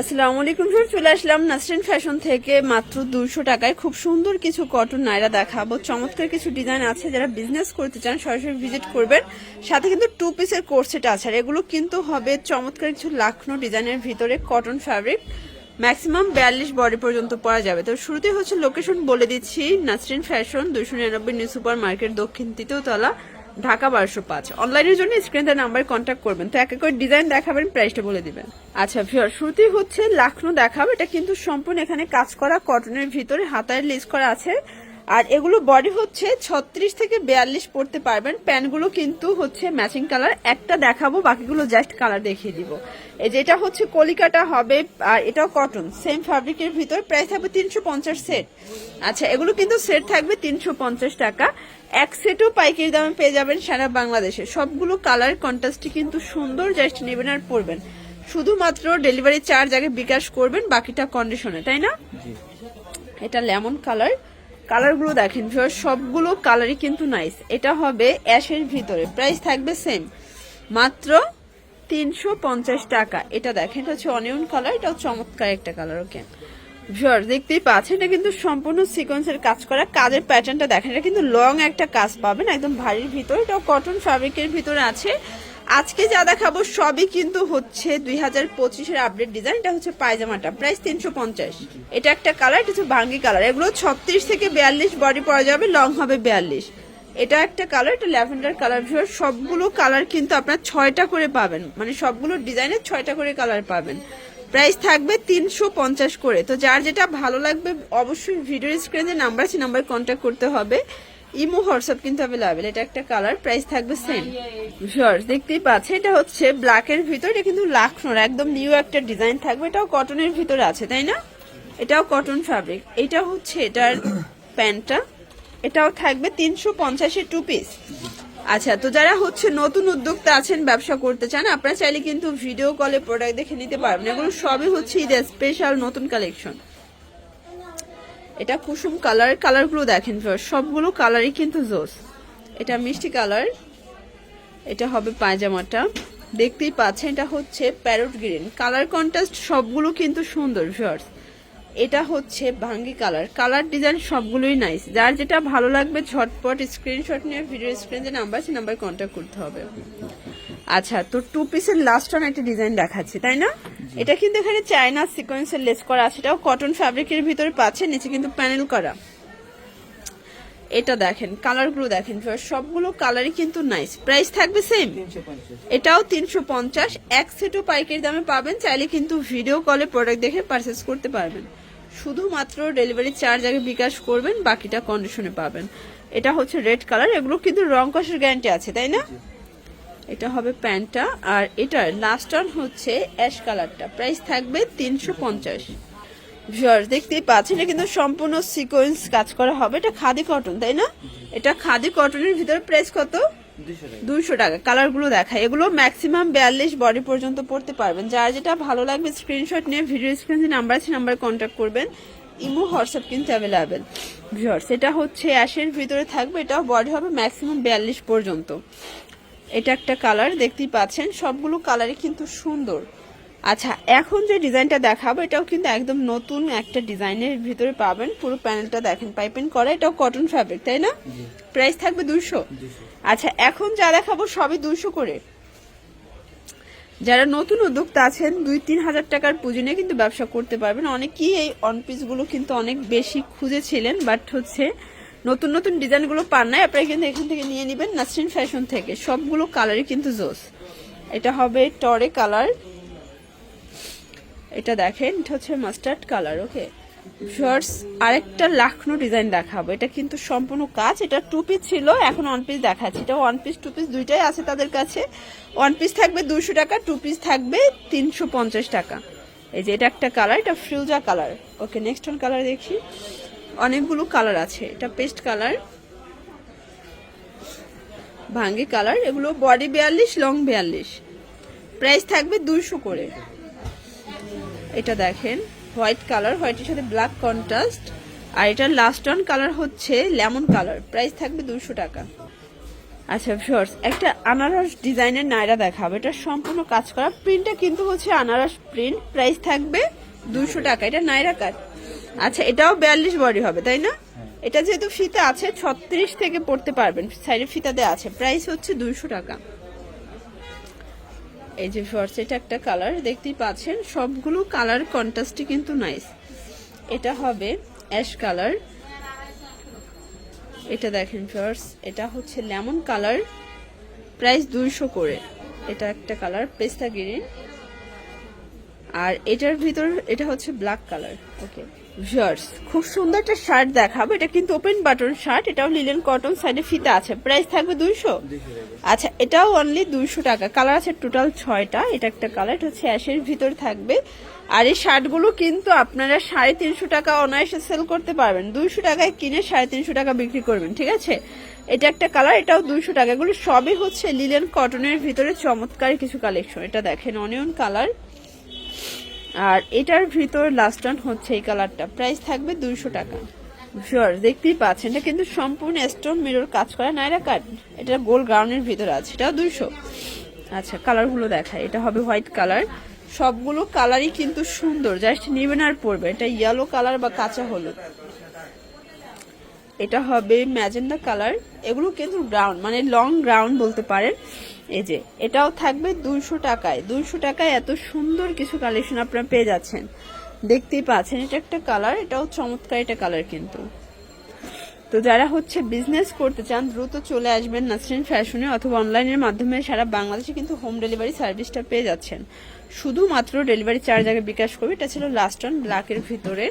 আসসালামু আলাইকুম স্যার চলে আসলাম নাসরিন ফ্যাশন থেকে মাত্র দুশো টাকায়। খুব সুন্দর কিছু কটন নাইরা দেখাবো। চমৎকার কিছু ডিজাইন আছে যারা বিজনেস করতে চান, সরাসরি ভিজিট করবেন। সাথে কিন্তু টু পিসের কোর্সেট আছে। আর এগুলো কিন্তু হবে চমৎকার কিছু লাখনো ডিজাইনের ভিতরে কটন ফ্যাব্রিক ম্যাক্সিমাম বিয়াল্লিশ বডি পর্যন্ত পরা যাবে। তো শুরুতে হচ্ছে লোকেশন বলে দিচ্ছি, নাসরিন ফ্যাশন দুশো নিরানব্বই নিউ সুপার মার্কেট দক্ষিণ তৃতীয় তলা। ঢাকা বারোশো পাঁচ। অনলাইনের জন্য স্ক্রিনে নাম্বার কন্ট্যাক্ট করবেন। তো এক এক করে ডিজাইন দেখাবেন প্রাইসটা বলে দিবেন। আচ্ছা ভিওর শুরুতেই হচ্ছে লাখনো দেখাবো। এটা কিন্তু সম্পূর্ণ এখানে কাজ করা কটনের ভিতরে হাতায় লিস করা আছে। আর এগুলো বডি হচ্ছে ছত্রিশ থেকে বিয়াল্লিশ পড়তে পারবেন। প্যান্টগুলো কিন্তু হচ্ছে ম্যাচিং কালার একটা দেখাবো, বাকিগুলো জাস্ট কালার দেখিয়ে দিব। এই যে এটা হচ্ছে কলিকাটা হবে, আর এটাও কটন সেম ফ্যাব্রিকের ভিতর। প্রাইস থাকবে তিনশো পঞ্চাশ সেট আচ্ছা এগুলো কিন্তু সেট থাকবে তিনশো পঞ্চাশ টাকা। এক সেটও পাইকারি দামে পেয়ে যাবেন সারা বাংলাদেশে। সবগুলো কালার কন্ট্রাস্টই কিন্তু সুন্দর জাস্ট নেবেন আর পরবেন। শুধুমাত্র ডেলিভারি চার্জ আগে বিকাশ করবেন বাকিটা কন্ডিশনে তাই না? এটা লেমন কালার। কালারগুলো দেখেন সবগুলো কালারই কিন্তু নাইস এটা হবে অ্যাশের ভিতরে প্রাইস থাকবে সেম মাত্র তিনশো পঞ্চাশ টাকা। এটা দেখেন এটা হচ্ছে অনিয়ন কালার এটাও চমৎকার একটা কালার ওকে ভিউয়ার দেখতেই পাচ্ছেন, এটা কিন্তু সম্পূর্ণ সিকোয়েন্সের কাজ করা। কাজের প্যাটার্নটা দেখেন, এটা কিন্তু লং একটা কাজ পাবেন, একদম ভারীর ভিতরে। এটাও কটন ফ্যাব্রিকের ভিতরে আছে। আজকে যা দেখাবো সবই কিন্তু হচ্ছে দুই হাজার পঁচিশের আপডেট ডিজাইন এটা হচ্ছে পায়জামাটা প্রাইস তিনশো পঞ্চাশ। এটা একটা কালার এটা হচ্ছে ভাঙ্গি কালার এগুলো ছত্রিশ থেকে বিয়াল্লিশ বডি পরা যাবে লং হবে বিয়াল্লিশ। এটা একটা কালার এটা ল্যাভেন্ডার কালার ভিউয়ার সবগুলো কালার কিন্তু আপনার ছয়টা করে পাবেন। মানে সবগুলো ডিজাইনের ছয়টা করে কালার পাবেন। প্রাইস থাকবে তিনশো পঞ্চাশ করে। তো যার যেটা ভালো লাগবে, অবশ্যই ভিডিওর স্ক্রিনে নাম্বার আছে নাম্বার কন্ট্যাক্ট করতে হবে। ইমো, হোয়াটসঅ্যাপ কিন্তু অ্যাভেলেবেল এটা একটা কালার প্রাইস থাকবে সেম ভিউয়ার্স দেখতেই পাচ্ছে, এটা হচ্ছে ব্ল্যাকের ভিতর, এটা কিন্তু লাখনোর একদম নিউ একটা ডিজাইন থাকবে, এটাও কটনের ভিতরে আছে, তাই না? এটাও কটন ফ্যাব্রিক এটা হচ্ছে এটার প্যান্টটা, এটাও থাকবে তিনশো পঞ্চাশের টু পিস আচ্ছা তো যারা হচ্ছে নতুন উদ্যোক্তা আছেন, ব্যবসা করতে চান, আপনারা চাইলে কিন্তু ভিডিও কলে প্রোডাক্ট দেখে নিতে পারবেন। এগুলো সবই হচ্ছে ঈদের স্পেশাল নতুন কালেকশন এটা কুসুম কালার কালারগুলো দেখেন সবগুলো কালারই কিন্তু জোস এটা মিষ্টি কালার এটা হবে পায়জামাটা। দেখতেই পাচ্ছেন, এটা হচ্ছে প্যারট গ্রিন কালার কন্ট্রাস্ট সবগুলো কিন্তু সুন্দর ভিউয়ার্স এটা হচ্ছে ভাঙ্গি কালার। কালার ডিজাইন সবগুলোই নাইস যার যেটা ভালো লাগবে ঝটপট স্ক্রিনশট নিয়ে ভিডিও স্ক্রিনে যে নাম্বার আছে নাম্বার কন্ট্যাক্ট করতে হবে। আচ্ছা তো টু পিসের লাস্ট অন একটা ডিজাইন দেখাচ্ছি তাই না? এটা কিন্তু এখানে চায়না সিকোয়েন্সের লেস করা আছে। এটাও কটন ফ্যাব্রিকের ভিতরে পাচ্ছে নিচে কিন্তু প্যানেল করা। এটা দেখেন কালারগুলো দেখেন সবগুলো কালারই কিন্তু নাইস প্রাইস থাকবে সেম এটাও তিনশো পঞ্চাশ। এক সেটও পাইকারি দামে পাবেন চাইলে কিন্তু ভিডিও কলে প্রোডাক্ট দেখে পারচেস করতে পারবেন। শুধুমাত্র ডেলিভারি চার্জ আগে বিকাশ করবেন বাকিটা কন্ডিশনে পাবেন। এটা হচ্ছে রেড কালার এগুলো কিন্তু রং কষের গ্যারান্টি আছে তাই না? এটা হবে প্যান্টটা আর এটার লাস্ট অন হচ্ছে অ্যাশ কালারটা প্রাইস থাকবে তিনশো পঞ্চাশ। ভিউয়ার্স দেখতেই পাচ্ছেন এটা কিন্তু সম্পূর্ণ সিকোয়েন্স কাজ করা হবে। এটা খাদি কটন তাই না? এটা খাদি কটনের ভিতরে প্রাইস কত? দুইশো টাকা। কালারগুলো দেখা এগুলো ম্যাক্সিমাম বিয়াল্লিশ বডি পর্যন্ত পড়তে পারবেন। যার যেটা ভালো লাগবে স্ক্রিনশট নিয়ে ভিডিও স্ক্রিনে নাম্বার আছে নাম্বার কন্ট্যাক্ট করবেন। ইমো, হোয়াটসঅ্যাপ কিন্তু অ্যাভেলেবেল ভিউয়ার্স এটা হচ্ছে অ্যাশের ভিতরে থাকবে। এটাও বডি হবে ম্যাক্সিমাম বিয়াল্লিশ পর্যন্ত। এটা একটা কালার দেখতেই পাচ্ছেন। সবগুলো কালারই কিন্তু সুন্দর। আচ্ছা এখন যে ডিজাইনটা দেখাবো এটাও কিন্তু একদম নতুন একটা ডিজাইনের ভিতরে পাবেন। পুরো প্যানেলটা দেখেন পাইপিং করা এটাও কটন ফ্যাব্রিক তাই না? প্রাইস থাকবে দুশো আচ্ছা এখন যা দেখাবো সবই দুশো করে। যারা নতুন উদ্যোক্তা আছেন দুই তিন হাজার টাকার পুঁজি নিয়ে কিন্তু ব্যবসা করতে পারবেন। অনেকেই এই অন পিসগুলো কিন্তু অনেক বেশি খুঁজেছিলেন বাট হচ্ছে নতুন নতুন ডিজাইনগুলো পান নাই। আপনারা কিন্তু এখান থেকে নিয়ে নেবেন নাসরিন ফ্যাশন থেকে। সবগুলো কালারই কিন্তু জোস এটা হবে টরে কালার এটা দেখেন, এটা হচ্ছে মাস্টার্ড কালার ওকে শর্টস আরেকটা লাখনো ডিজাইন দেখাবো। এটা কিন্তু সম্পূর্ণ কাজ, এটা টু পিস ছিল, এখন ওয়ান পিস দেখাচ্ছি। এটা ওয়ান পিস টু পিস দুইটাই আছে তাদের কাছে। ওয়ান পিস থাকবে দুশো টাকা টু পিস থাকবে তিনশো পঞ্চাশ টাকা। এই যে এটা একটা কালার এটা ফ্রিউজা colour okay next one colour দেখি। অনেকগুলো কালার আছে। এটা পেস্ট কালার ভাঙ্গি কালার এগুলো বডি বিয়াল্লিশ লং বিয়াল্লিশ। প্রাইস থাকবে দুইশো করে। এটা দেখেন হোয়াইট কালার হোয়াইটের সাথে ব্ল্যাক কন্ট্রাস্ট। আর এটার লাস্ট অন কালার হচ্ছে লেমন কালার প্রাইস থাকবে দুশো টাকা। আচ্ছা শর্টস একটা আনারস ডিজাইনের নাইরা দেখাবো। এটা সম্পূর্ণ কাজ করা। প্রিন্টটা কিন্তু হচ্ছে আনারস প্রিন্ট প্রাইস থাকবে দুশো টাকা। এটা নাইরা কাজ। আচ্ছা এটাও বিয়াল্লিশ বডি হবে তাই না? এটা যেহেতু ফিতে আছে ছত্রিশ থেকে পড়তে পারবেন। সাইডে ফিতাতে আছে। প্রাইস হচ্ছে দুইশো টাকা। এই যে ফর্স এটা একটা কালার দেখতেই পাচ্ছেন, সবগুলো কালার কন্ট্রাস্টই কিন্তু নাইস এটা হবে অ্যাশ কালার এটা দেখেন ফর্স এটা হচ্ছে লেমন কালার প্রাইস দুইশো করে। এটা একটা কালার পেস্তা গ্রিন আর এটার ভিতর, এটা হচ্ছে ব্ল্যাক কালার ওকে ভিউয়ার্স খুব সুন্দর একটা শার্ট দেখাবো। এটা কিন্তু ওপেন বাটন শার্ট এটাও লিলেন কটন সাইডে ফিতা আছে। প্রাইস থাকবে দুইশো? আচ্ছা এটাও অনলি দুইশো টাকা। কালার আছে টোটাল ছয়টা। এটা একটা কালার এটা হচ্ছে অ্যাশের ভিতর থাকবে। আর এই শার্টগুলো কিন্তু আপনারা সাড়ে তিনশো টাকা অনায়াসে সেল করতে পারবেন। দুইশো টাকায় কিনে সাড়ে তিনশো টাকা বিক্রি করবেন, ঠিক আছে? এটা একটা কালার এটাও দুইশো টাকা। এগুলো সবই হচ্ছে লিলেন কটনের ভিতরে চমৎকার কিছু কালেকশন এটা দেখেন অনিয়ন কালার আর এটার ভিতর লাস্ট অন হচ্ছে এই কালারটা প্রাইস থাকবে দুইশো টাকা। শিওর দেখতেই পাচ্ছেন, এটা কিন্তু সম্পূর্ণ স্টোন মিরর কাজ করা। নাইরা কাট, এটা গোল গ্রাউন্ডের ভিতর আছে, এটাও দুইশো। আচ্ছা কালারগুলো দেখায় এটা হবে হোয়াইট কালার সবগুলো কালারই কিন্তু সুন্দর জাস্ট নেবেন আর পড়বে এটা ইয়েলো কালার বা কাঁচা হলুদ। এটা হবে ম্যাজেন্ডা কালার। এগুলো কিন্তু গ্রাউন্ড মানে লং গ্রাউন্ড বলতে পারেন। এই যে, এটাও থাকবে দুইশো টাকায়। দুইশো টাকায় এত সুন্দর কিছু কালেকশন আপনারা পেয়ে যাচ্ছেন। দেখতেই পাচ্ছেন, এটা একটা কালার এটাও চমৎকার এটা কালার কিন্তু। তো যারা হচ্ছে বিজনেস করতে চান, দ্রুত চলে আসবেন নাসরিন ফ্যাশনে অথবা অনলাইনের মাধ্যমে সারা বাংলাদেশে কিন্তু হোম ডেলিভারি সার্ভিসটা পেয়ে যাচ্ছেন। শুধুমাত্র ডেলিভারি চার্জ আগে বিকাশ করবে, এটা ছিল লাস্ট অন ব্ল্যাকের ভিতরে।